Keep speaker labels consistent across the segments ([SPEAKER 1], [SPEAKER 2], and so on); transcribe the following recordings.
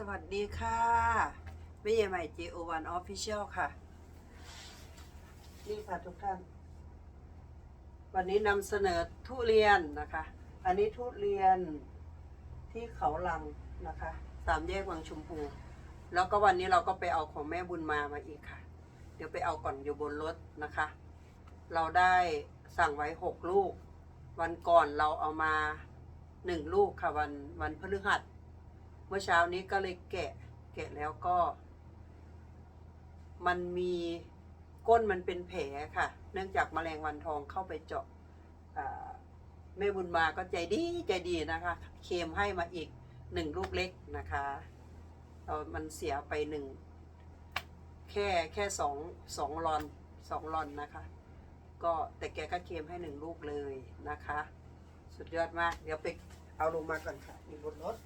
[SPEAKER 1] สวัสดีค่ะแม่ใหญ่ใหม่ JO1 Official ค่ะ นี่ค่ะทุกท่าน วันนี้นำเสนอทุเรียนนะคะ อันนี้ทุเรียนที่เขาลังนะคะ สามแยกวังชมพู แล้วก็วันนี้เราก็ไปเอาของแม่บุญมามาอีกค่ะ เดี๋ยวไปเอาก่อนอยู่บนรถนะคะ เราได้สั่งไว้หกลูก วันก่อนเราเอามาหนึ่งลูกค่ะวันวันพฤหัส เมื่อเช้านี้ก็เลยแกะแกะแล้วก็ มันมีก้นมันเป็นแผลค่ะ เนื่องจากแมลงวันทองเข้าไปเจาะแม่บุญมาก็ใจดีใจดีนะคะ เคมให้มาอีกหนึ่งลูกเล็กนะคะเอามันเสียไปหนึ่งแค่แค่สองสองลอนสองลอนนะคะ ก็แต่แกก็เคมให้หนึ่งลูกเลยนะคะ สุดยอดมาก เดี๋ยวไปเอาลงมาก่อนค่ะอยู่บนรถ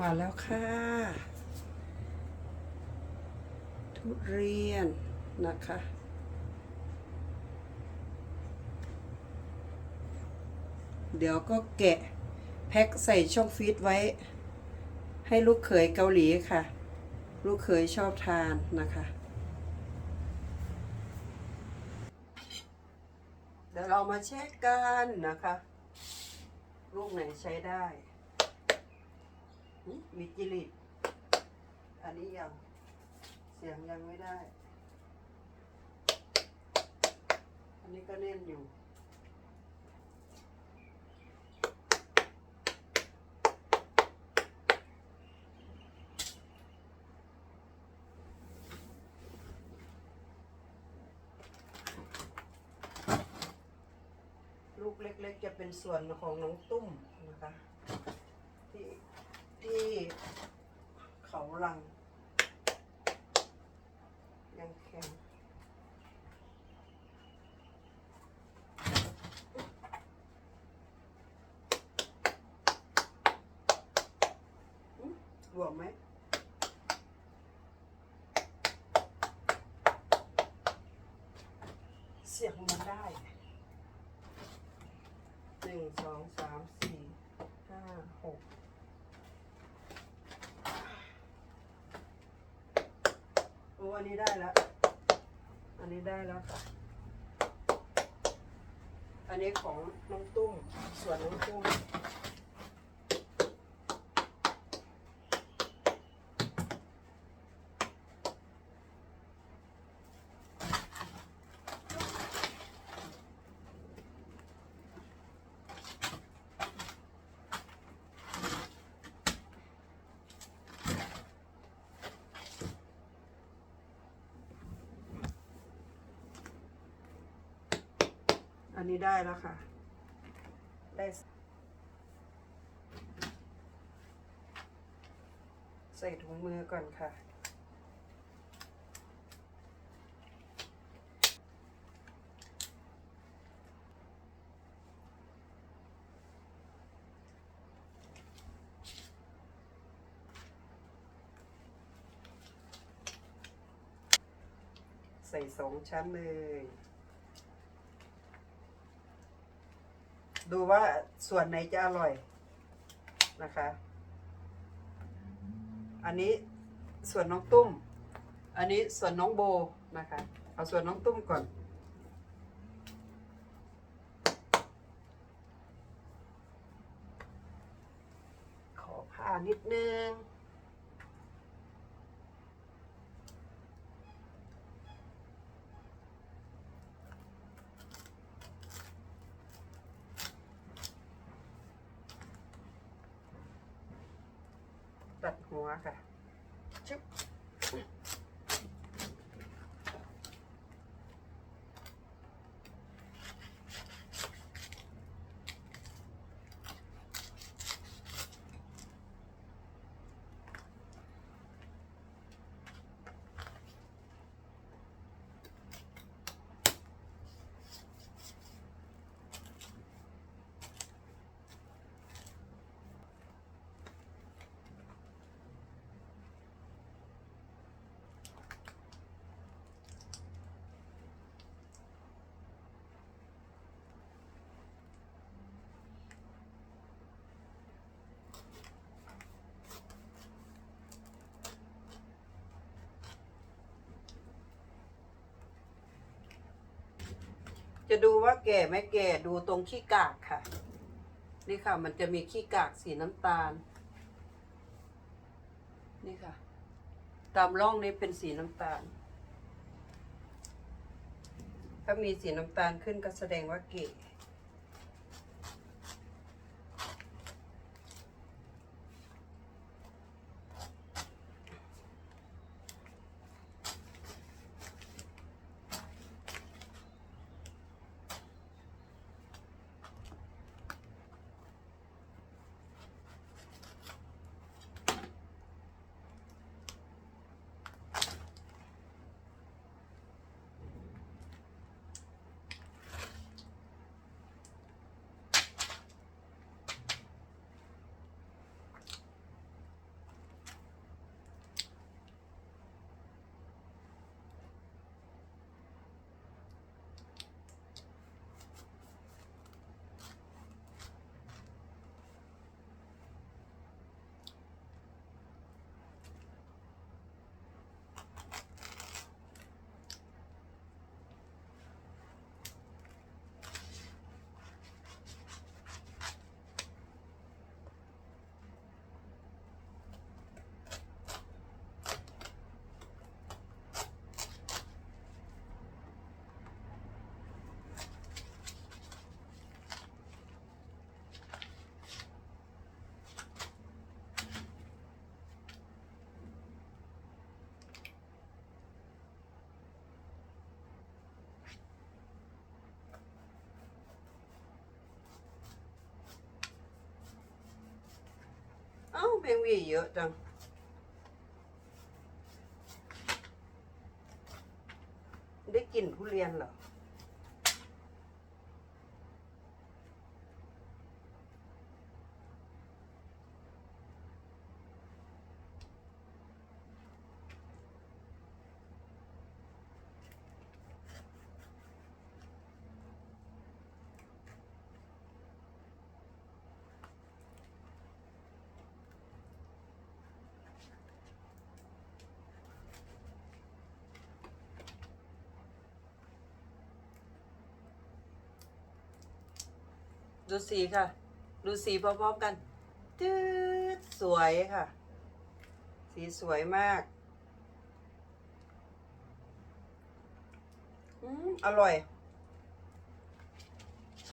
[SPEAKER 1] มาแล้วค่ะ ทุเรียนนะคะ เดี๋ยวก็แกะ แพ็คใส่ช่องฟีดไว้ ให้ลูกเขยเกาหลีค่ะ ลูกเขยชอบทานนะคะ เดี๋ยวเรามาเช็คกันนะคะ ลูกไหนใช้ได้ มีจิริตอันนี้ยัง เสียงยังไม่ได้ อันนี้ก็แน่นอยู่ ลูกเล็กๆจะเป็นส่วนของน้องตุ้มนะคะที่ ที่เขาลัง ยังแข็งหลวมไหมเสียงมันได้หนึ่งสองสามสี่ห้าหก อันนี้ได้แล้ว อันนี้ได้แล้วค่ะ อันนี้ของน้องตุ้ม ส่วนน้องตุ้ม อันนี้ได้แล้วค่ะ ได้ใส่ถุงมือก่อนค่ะ ใส่สองชั้นเลย ดูว่าส่วนไหนจะอร่อยนะคะ อันนี้ส่วนน้องตุ้ม อันนี้ส่วนน้องโบนะคะ เอาส่วนน้องตุ้มก่อน ขอผ่านิดนึง ตัดหัวค่ะชึบ จะดูว่าแก่ไม่แก่ดูตรงขี้กากค่ะ นี่ค่ะ มันจะมีขี้กากสีน้ำตาล นี่ค่ะ ตามร่องนี้เป็นสีน้ำตาล ถ้ามีสีน้ำตาลขึ้นก็แสดงว่าเก๋ แมงหวีเยอะจัง ได้กลิ่นทุเรียนเหรอ ดูสีค่ะ ดูสีพร้อมๆกันจืดสวยค่ะ สีสวยมาก อืมอร่อย